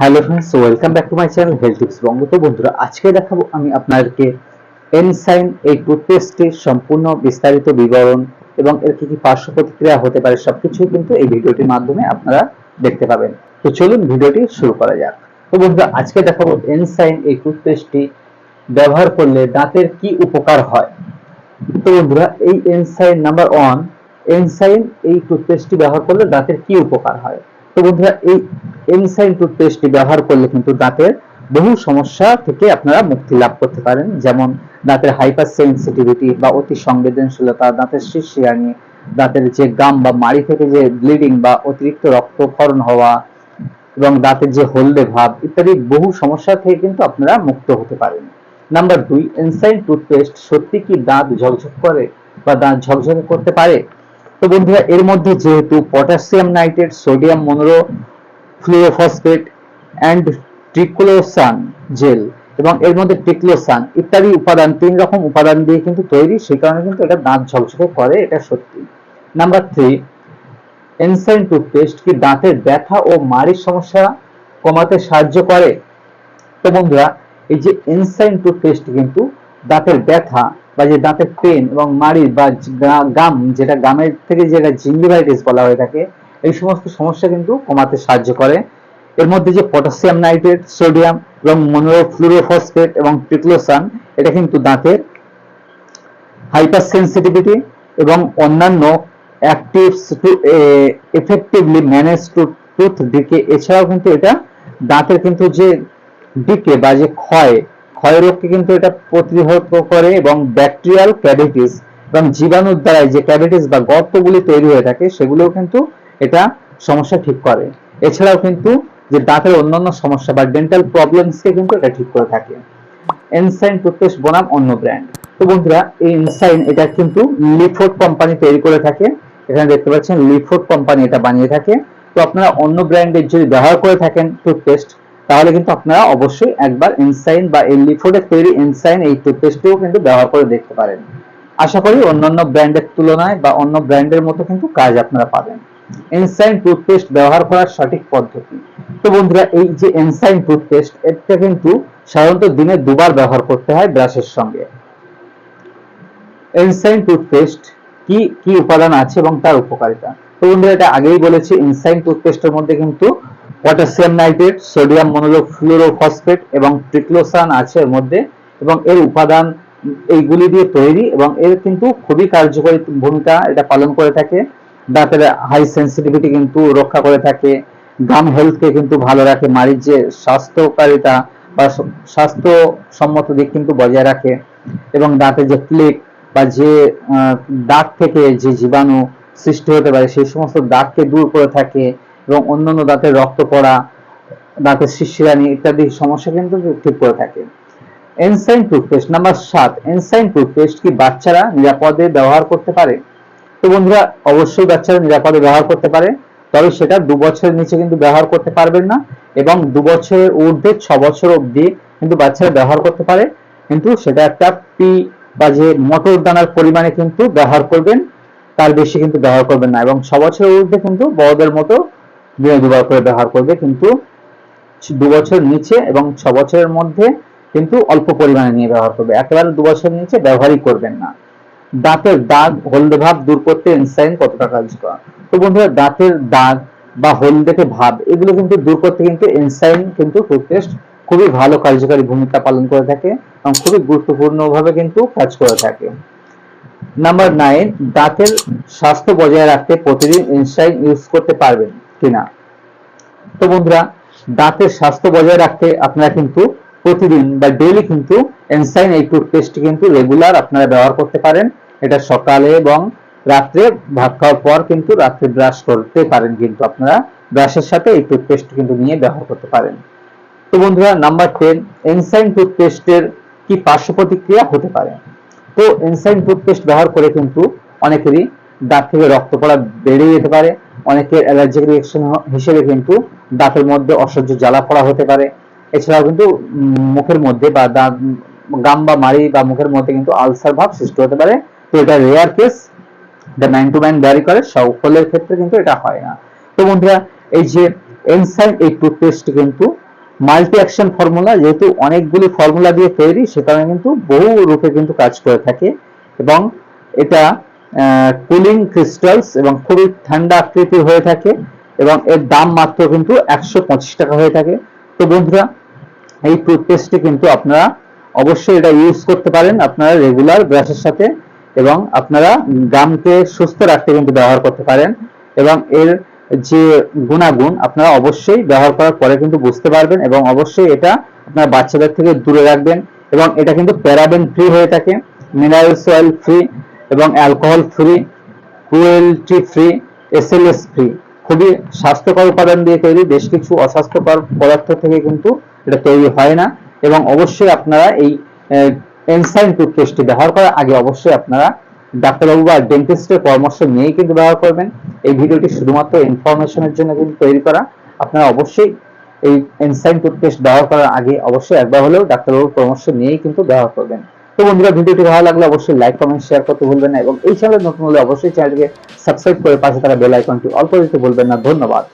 Hello friends welcome back to my channel health tips Banga তো বন্ধুরা, আজকে দেখাবো আমি আপনাদেরকে এনসাইন এই টুথপেস্টের সম্পূর্ণ বিস্তারিত বিবরণ এবং এর কি কি পার্শ্ব প্রতিক্রিয়া হতে পারে সবকিছুই কিন্তু এই ভিডিওটির মাধ্যমে আপনারা দেখতে পাবেন। তো চলুন ভিডিওটি শুরু করা যাক। তো বন্ধুরা, আজকে দেখাবো এনসাইন এই টুথপেস্টটি ব্যবহার করলে দাঁতের কি উপকার হয়। তো বন্ধুরা, এই এনসাইন নাম্বার ওয়ান এনসাইন এই টুথপেস্টটি ব্যবহার করলে দাঁতের কি উপকার হয়? তো বন্ধুরা, এই এনসাইন টুথপেস্টটি ব্যবহার করলে কিন্তু দাঁতের বহু সমস্যা থেকে আপনারা মুক্তি লাভ করতে পারেন। যেমন দাঁতের হাইপার সেন্সিটিভিটি বা অতি সংবেদনশীলতা, দাঁতের শিরশিরানি, দাঁতের যে গাম বা মাড়ি থেকে যে ব্লিডিং বা অতিরিক্ত রক্তক্ষরণ হওয়া এবং দাঁতের যে হলদে ভাব ইত্যাদি বহু সমস্যা থেকে কিন্তু আপনারা মুক্ত হতে পারেন। নাম্বার দুই এনসাইন টুথপেস্ট সত্যি কি দাঁত ঝকঝক করে বা দাঁত ঝকঝকে করতে পারে? তো বন্ধুরা, এর মধ্যে যেহেতু potassium nitrate, sodium monofluorophosphate and triclosan gel এবং এর মধ্যে ট্রিক্লোসান ইত্যাদি উপাদান, তিন রকম উপাদান দিয়ে কিন্তু তৈরি, সেই কারণে কিন্তু এটা দাঁত ঝকঝকে করে, এটা সত্যি। নাম্বার থ্রি এনসাইন টুথপেস্ট কি দাঁতের ব্যথা ও মাড়ির সমস্যা কমাতে সাহায্য করে? তো বন্ধুরা, এই যে এনসাইন টুথপেস্ট কিন্তু দাঁতের ব্যথা বা যে দাঁতের পেন এবং মাড়ির বা গাম, যেটা গামের থেকে যেটা জিঞ্জিভাইটিস বলা হয়ে থাকে, এই সমস্ত সমস্যা কিন্তু কমাতে সাহায্য করে। এর মধ্যে যে পটাশিয়াম নাইট্রেট সোডিয়াম এবং মনোরো মনোফ্লুরোফসফেট এবং ট্রিক্লোসান এটা কিন্তু দাঁতের হাইপার সেন্সিটিভিটি এবং অন্যান্য actives to effectively manage to tooth decay এছাড়াও কিন্তু এটা দাঁতের কিন্তু যে ডিকে বা যে ক্ষয় ক্ষয় রোগকে কিন্তু এটা প্রতিহত করে এবং ব্যাকটেরিয়াল ক্যাভিটিস এবং জীবাণুর দ্বারা যে ক্যাভিটিস বা গর্তগুলি তৈরি হয়ে থাকে, সেগুলোও কিন্তু এটা সমস্যা ঠিক করে। এছাড়াও কিন্তু যে দাঁতের অন্যান্য সমস্যা বা ডেন্টাল প্রবলেমসকে কিন্তু এটা ঠিক করে থাকে। এনসাইন টুথপেস্ট বনাম অন্য ব্র্যান্ড তো বন্ধুরা, এই এনসাইন এটা কিন্তু লিফোর্ড কোম্পানি তৈরি করে থাকে। এখানে দেখতে পাচ্ছেন লিফোর্ড কোম্পানি এটা বানিয়ে থাকে। তো আপনারা অন্য ব্র্যান্ডের যদি ব্যবহার করে থাকেন টুথপেস্ট তাহলে কিন্তু আপনারা অবশ্যই একবার এনসাইন বা এই লিফোর্ডের তৈরি এনসাইন এই টুথপেস্টটিও কিন্তু ব্যবহার করে দেখতে পারেন। আশা করি অন্যান্য ব্র্যান্ডের তুলনায় বা অন্য ব্র্যান্ডের মতো কিন্তু কাজ আপনারা পাবেন। এনসাইন টুথপেস্ট ব্যবহার করার সঠিক পদ্ধতি। তো বন্ধুরা, এই যে এনসাইন টুথপেস্ট এটা কিন্তু সাধারণত দিনে দুবার ব্যবহার করতে হয় ব্রাশের সঙ্গে। এনসাইন টুথপেস্ট কি কি উপাদান আছে এবং তার উপকারিতা? তো বন্ধুরা, এটা আগেই বলেছি এনসাইন টুথপেস্টের মধ্যে কিন্তু পটাশিয়াম নাইট্রেট, সোডিয়াম মনোফ্লুরোফসফেট এবং ট্রিক্লোসান আছে এর মধ্যে এবং এর উপাদান এইগুলি দিয়ে তৈরি এবং এর কিন্তু খুবই কার্যকরী ভূমিকা এটা পালন করে থাকে। দাঁতের হাই সেন্সিটিভিটি কিন্তু রক্ষা করে থাকে। গাম হেলথকে কিন্তু ভালো রাখে মাড়ির যে স্বাস্থ্যকারিতা বা স্বাস্থ্যসম্মত দিক কিন্তু বজায় রাখে এবং দাঁতের যে প্লেক বা যে দাঁত থেকে যে জীবাণু সৃষ্টি হতে পারে, সেই সমস্ত দাঁতকে দূর করে থাকে। এবং অন্যান্য দাঁতের রক্ত পড়া, দাঁতের শিশিরানি ইত্যাদি সমস্যা কিন্তু ঠিক করে থাকে। এনসাইন টুথপেস্ট নাম্বার সাত। এনসাইন টুথপেস্ট কি বাচ্চারা নিরাপদে ব্যবহার করতে পারে? তো বন্ধুরা, অবশ্যই বাচ্চারা নিরাপদে ব্যবহার করতে পারে, তবে সেটা দু বছরের নিচে কিন্তু ব্যবহার করতে পারবেন না এবং দু বছরের ঊর্ধ্বে, ছ বছর অবধি কিন্তু বাচ্চারা ব্যবহার করতে পারে। কিন্তু সেটা একটা পি বা যে মটর দানার পরিমাণে কিন্তু ব্যবহার করবেন, তার বেশি কিন্তু ব্যবহার করবেন না এবং ছ বছরের ঊর্ধ্বে কিন্তু বড়দের মতো দিনে দুবার করে ব্যবহার করবে কিন্তু দু বছর নিচে এবং ছ বছরের মধ্যে কিন্তু অল্প পরিমাণে নিয়ে ব্যবহার করবে। একেবারে দু বছর নিচে ব্যবহারই করবেন না। দাঁতের দাগ, হলদে ভাব দূর করতে এনসাইন কতটা কার্যকর তো বন্ধুরা, দাঁতের দাগ বা হলদেকে ভাব, এগুলো কিন্তু দূর করতে কিন্তু এনসাইন কিন্তু টুথপেস্ট খুবই ভালো কার্যকারী ভূমিকা পালন করে থাকে এবং খুবই গুরুত্বপূর্ণ ভাবে কিন্তু কাজ করে থাকে। নাম্বার নাইন দাঁতের স্বাস্থ্য বজায় রাখতে প্রতিদিন এনসাইন ইউজ করতে পারবেন। কিনা। তো বন্ধুরা, দাঁতের স্বাস্থ্য বজায় রাখতে আপনারা কিন্তু প্রতিদিন বা ডেইলি কিন্তু এনসাইন এই টুথপেস্টটি কিন্তু রেগুলার আপনারা ব্যবহার করতে পারেন। এটা সকালে এবং রাত্রে ভাত খাওয়ার পর কিন্তু রাত্রে ব্রাশ করতে পারেন কিন্তু আপনারা। ব্রাশের সাথে এই টুথপেস্ট কিন্তু নিয়ে ব্যবহার করতে পারেন। তো বন্ধুরা নাম্বার টেন এনসাইন টুথপেস্টের কি পার্শ্ব প্রতিক্রিয়া হতে পারে? তো এনসাইন টুথপেস্ট ব্যবহার করে কিন্তু অনেকেরই দাঁত থেকে রক্ত পড়া বেড়ে যেতে পারে। অনেকের অ্যালার্জিক রিয়েকশন হিসেবে কিন্তু দাঁতের মধ্যে অসহ্য জ্বালা পড়া হতে পারে। এছাড়াও কিন্তু মুখের মধ্যে বা দাঁত, গাম বা মাড়ি বা মুখের মধ্যে কিন্তু আলসার ভাব সৃষ্টি হতে পারে। তো এটা রেয়ার কেস এটা নাইন টু নাইন ভ্যারি করে, সকলের ক্ষেত্রে কিন্তু এটা হয় না। তো বন্ধুরা, এই যে এনসাইম এই টুথপেস্ট কিন্তু মাল্টি অ্যাকশন ফর্মুলা যেহেতু অনেকগুলি ফর্মুলা দিয়ে তৈরি, সে কারণে কিন্তু বহু রূপে কিন্তু কাজ করে থাকে এবং এটা কুলিং ক্রিস্টালস এবং খুবই ঠান্ডা আকৃতির হয়ে থাকে এবং এর দাম মাত্র কিন্তু একশো পঁচিশ টাকা হয়ে থাকে। তো বন্ধুরা, এই টুথপেস্টটি কিন্তু আপনারা অবশ্যই এটা ইউজ করতে পারেন আপনারা রেগুলার ব্রাশের সাথে এবং আপনারা গামকে সুস্থ রাখতে কিন্তু ব্যবহার করতে পারেন এবং এর যে গুণাগুণ আপনারা অবশ্যই ব্যবহার করার পরে কিন্তু বুঝতে পারবেন এবং অবশ্যই এটা আপনার বাচ্চাদের থেকে দূরে রাখবেন এবং এটা কিন্তু প্যারাবেন ফ্রি হয়ে থাকে মিনারেলস অয়েল ফ্রি এবং alcohol free cruelty free SLS free খুবই স্বাস্থ্যকর উপাদান দিয়ে তৈরি, বেশ কিছু অস্বাস্থ্যকর পদার্থ থেকে কিন্তু এটা তৈরি হয় না। এবং অবশ্যই আপনারা এই এনসাইন টুথপেস্টটি ব্যবহার করার আগে অবশ্যই আপনারা ডাক্তারবাবু বা ডেন্টিস্টের পরামর্শ নিয়েই কিন্তু ব্যবহার করবেন। এই ভিডিওটি শুধুমাত্র ইনফরমেশনের জন্য কিন্তু তৈরি করা। আপনারা অবশ্যই এই এনসাইন টুথপেস্ট ব্যবহার করার আগে অবশ্যই একবার হলেও ডাক্তারবাবুর পরামর্শ নিয়েই কিন্তু ব্যবহার করবেন। তো বন্ধুরা, ভিডিওটি ভালো লাগলে অবশ্যই লাইক কমেন্ট শেয়ার করতে ভুলবেন না এবং এই চ্যানেলে নতুন হলে অবশ্যই চ্যানেলকে সাবস্ক্রাইব করে পাশে তারা বেল আইকনটি অল্প দিতে ভুলবেন না। ধন্যবাদ।